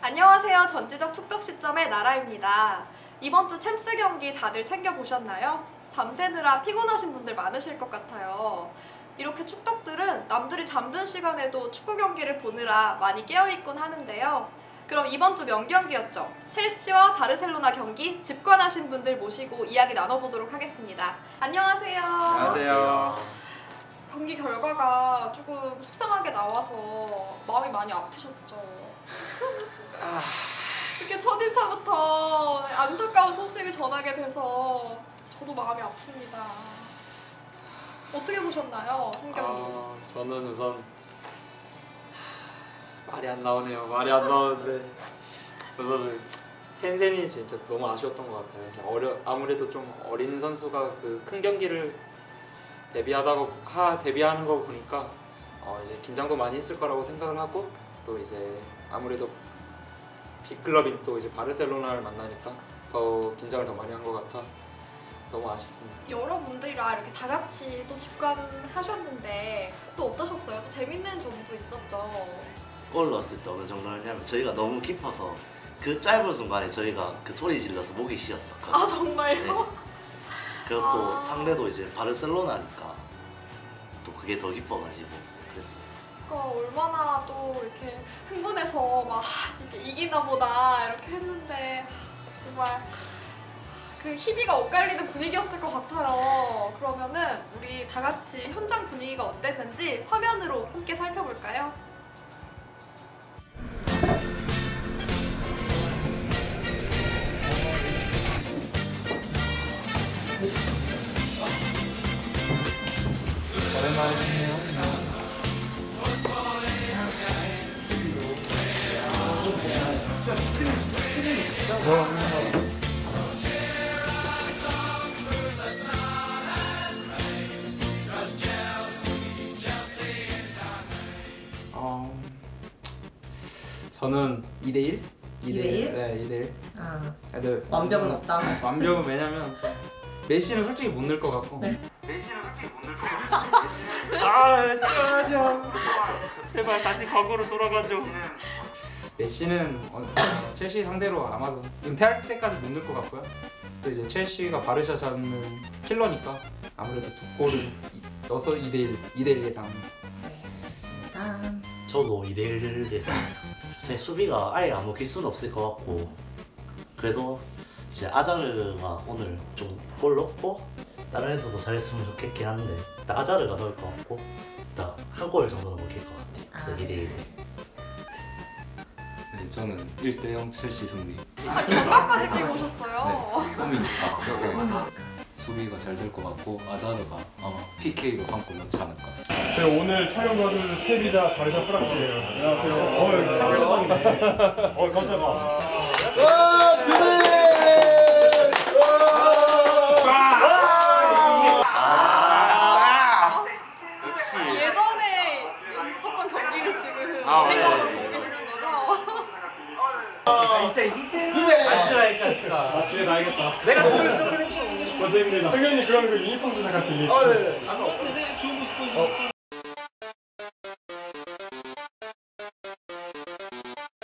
안녕하세요. 전지적 축덕 시점의 나라입니다. 이번 주 챔스 경기 다들 챙겨 보셨나요? 밤새느라 피곤하신 분들 많으실 것 같아요. 이렇게 축덕들은 남들이 잠든 시간에도 축구 경기를 보느라 많이 깨어있곤 하는데요. 그럼 이번 주 명경기였죠. 첼시와 바르셀로나 경기 집권하신 분들 모시고 이야기 나눠보도록 하겠습니다. 안녕하세요. 안녕하세요. 결과가 조금 속상하게 나와서 마음이 많이 아프셨죠. 이렇게 첫인사부터 안타까운 소식을 전하게 돼서 저도 마음이 아픕니다. 어떻게 보셨나요, 성경님? 아, 저는 우선 말이 안 나오네요. 말이 안 나오는데 우선은 펜센이 진짜 너무 아쉬웠던 것 같아요. 어려 아무래도 좀 어린 선수가 그 큰 경기를 데뷔하다가 하 데뷔하는 거 보니까 어, 이제 긴장도 많이 했을 거라고 생각을 하고 또 이제 아무래도 빅클럽인 또 이제 바르셀로나를 만나니까 더 긴장을 더 많이 한 것 같아 너무 아쉽습니다. 여러분들이랑 이렇게 다 같이 또 집관하셨는데 또 어떠셨어요? 좀 재밌는 점도 있었죠. 골 넣었을 때 어느 정도였냐면 저희가 너무 깊어서 그 짧은 순간에 저희가 그 소리 질러서 목이 쉬었었거든요. 아 정말요? 그리고 또 아. 상대도 이제 바르셀로나니까 또 그게 더 기뻐가지고 그랬었어. 그러니까 얼마나 또 이렇게 흥분해서 막 아, 진짜 이기나 보다 이렇게 했는데 아, 정말 그 희비가 엇갈리는 분위기였을 것 같아요. 그러면은 우리 다 같이 현장 분위기가 어땠는지 화면으로 함께 살펴볼까요? 어, 저는 2대1? 이대 일? 네, 2대1. 아, 근데 완벽은 없다. 완벽은 왜냐면 메시는 솔직히 못 넣을 것 같고 네. 메시는 솔직히 못 넣을 것 같고 메시 아 싫어하죠 제발 다시 과거로 돌아가죠 메시는 어, 첼시 상대로 아마도 은퇴할 때까지 못 넣을 것 같고요 또 이제 첼시가 바르샤 잡는 킬러니까 아무래도 두 골은 넣어서 2대1 2대1 예상합니다. 저도 2대1 예상해요. 제 수비가 아예 안 먹힐 수는 없을 것 같고 그래도 이제 아자르가 오늘 좀 골 넣고 다른 애들도 잘했으면 좋겠긴 한데 일단 아자르가 넣을 것 같고 일단 한 골 정도는 먹힐 것 같아요. 그래서 아. 2대1. 네, 저는 1대0 첼시 승리. 아, 장갑까지 끼고 오셨어요. 홈이니까 저거 수비가 잘 될 것 같고 아자르가 아마 PK로 한 골 넣지 않을까. 네, 오늘 촬영 도와주는 스테비자 바르샤 프락스예요. 안녕하세요. 어, 깜짝이네. 어, 깜짝아. 예전에 있었던 경기를 지금 아, 네. 보고 계시는 거죠? 안주라니까 진짜 집에 가야겠다. 내가 돈을 조금 했어. 힘들다. 승현이 그러면 그 유니폼 좀 잠깐 빌릴게. 어, 네네.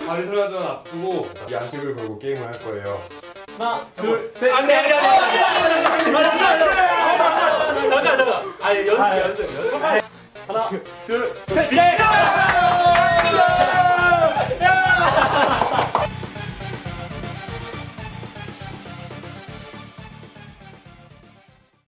바르셀로나전 앞두고 야식을 걸고 게임을 할 거예요. 하나 둘 셋 안 돼 안 돼 안 돼 잠깐 잠깐 아니 연습 연습 연습 하나 둘 셋